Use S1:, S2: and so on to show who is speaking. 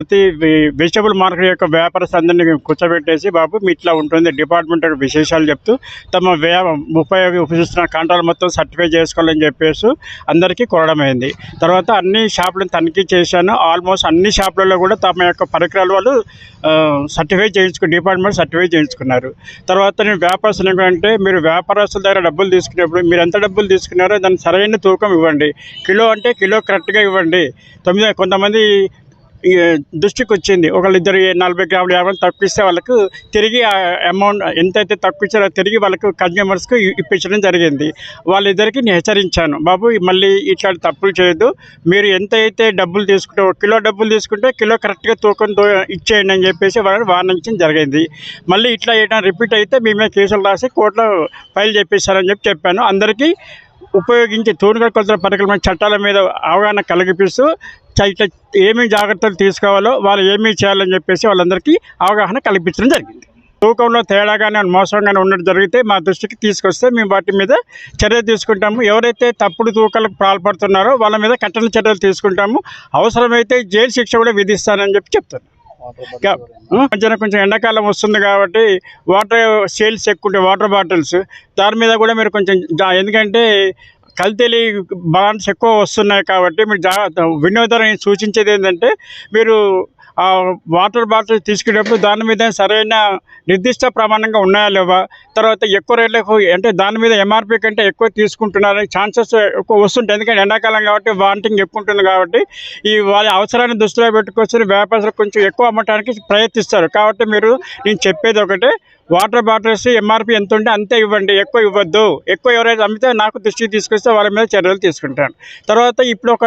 S1: ప్రతి vegetable market యొక్క వ్యాపారస్తులందరినీ కూర్చోబెట్టేసి బాబు మీ ఇట్లా ఉంటుంది. డిపార్ట్మెంట్ యొక్క విశేషాలు చెప్తూ తమ వ్యా ముప్పై ఉపయోగిస్తున్న కాంట్రాలు మొత్తం సర్టిఫై చేసుకోవాలని చెప్పేసి అందరికీ కోరడమైంది తర్వాత అన్ని షాపులను తనిఖీ చేశాను. ఆల్మోస్ట్ అన్ని షాపులలో కూడా తమ యొక్క పరికరాలు వాళ్ళు సర్టిఫై చేయించుకు డిపార్ట్మెంట్ సర్టిఫై చేయించుకున్నారు. తర్వాత నేను వ్యాపారస్తులు ఏంటంటే మీరు వ్యాపారస్తుల దగ్గర డబ్బులు తీసుకునేప్పుడు మీరు ఎంత డబ్బులు తీసుకున్నారో దాని సరైన తూకం ఇవ్వండి. కిలో అంటే కిలో కరెక్ట్గా ఇవ్వండి. తొమ్మిది కొంతమంది దృష్టికి వచ్చింది. ఒకళ్ళు ఇద్దరు నలభై గ్రాములు యాభై తప్పిస్తే వాళ్ళకు తిరిగి ఆ అమౌంట్ ఎంతైతే తప్పించారో తిరిగి వాళ్ళకు కన్జ్యూమర్స్కి ఇప్పించడం జరిగింది. వాళ్ళిద్దరికి నేను హెచ్చరించాను. బాబు మళ్ళీ ఇట్లాంటి తప్పులు చేయొద్దు. మీరు ఎంత అయితే డబ్బులు తీసుకుంటే కిలో డబ్బులు తీసుకుంటే కిలో కరెక్ట్గా తూకం తో- ఇచ్చేయండి అని చెప్పేసి వాళ్ళని వార్నించడం జరిగింది. మళ్ళీ ఇట్లా ఏదైనా రిపీట్ అయితే మేమే కేసులు రాసి కోర్టులో ఫైల్ చేపిస్తారని చెప్పి చెప్పాను. అందరికీ ఉపయోగించి తూనుగడ కొలతల పరికరమైన చట్టాల మీద అవగాహన కలిగిపిస్తూ ఇట్లా ఏమేమి జాగ్రత్తలు తీసుకోవాలో వాళ్ళు ఏమీ చేయాలని చెప్పేసి వాళ్ళందరికీ అవగాహన కల్పించడం జరిగింది. తూకంలో తేడాగానే మోసంగానే ఉండడం జరిగితే మా దృష్టికి తీసుకొస్తే మేము వాటి మీద చర్య తీసుకుంటాము. ఎవరైతే తప్పుడు తూకాలకు పాల్పడుతున్నారో వాళ్ళ మీద కఠిన చర్యలు తీసుకుంటాము. అవసరమైతే జైలు శిక్ష కూడా విధిస్తానని చెప్పి చెప్తాను మధ్యన కొంచెం ఎండాకాలం వస్తుంది కాబట్టి వాటర్ సేల్స్ ఎక్కువ ఉంటాయి వాటర్ బాటిల్స్ దాని మీద కూడా మీరు కొంచెం ఎందుకంటే కల్తీలి బాండ్స్ ఎక్కువ వస్తున్నాయి కాబట్టి మీరు జాగ్రత్త వినియోగదారుని సూచించేది ఏంటంటే మీరు ఆ వాటర్ బాటిల్ తీసుకునేటప్పుడు దాని మీద సరైన నిర్దిష్ట ప్రమాణంగా ఉన్నాయా లేవా? తర్వాత ఎక్కువ రేట్లకు అంటే దాని మీద ఎంఆర్పి కంటే ఎక్కువ తీసుకుంటున్నారని ఛాన్సెస్ ఎక్కువ వస్తుంటాయి. ఎందుకంటే ఎండాకాలం కాబట్టి వాంటింగ్ ఎక్కువ ఉంటుంది కాబట్టి ఈ వాళ్ళ అవసరాన్ని దృష్టిలో పెట్టుకొచ్చి వ్యాపారులు కొంచెం ఎక్కువ అమ్మటానికి ప్రయత్నిస్తారు. కాబట్టి మీరు నేను చెప్పేది ఒకటే వాటర్ బాటిల్స్ ఎంఆర్పి ఎంత ఉంటే అంతే ఇవ్వండి. ఎక్కువ ఇవ్వద్దు. ఎక్కువ ఎవరైతే అమ్మితే నాకు దృష్టికి తీసుకొస్తే వాళ్ళ మీద చర్యలు తీసుకుంటాను. తర్వాత ఇప్పుడు ఒక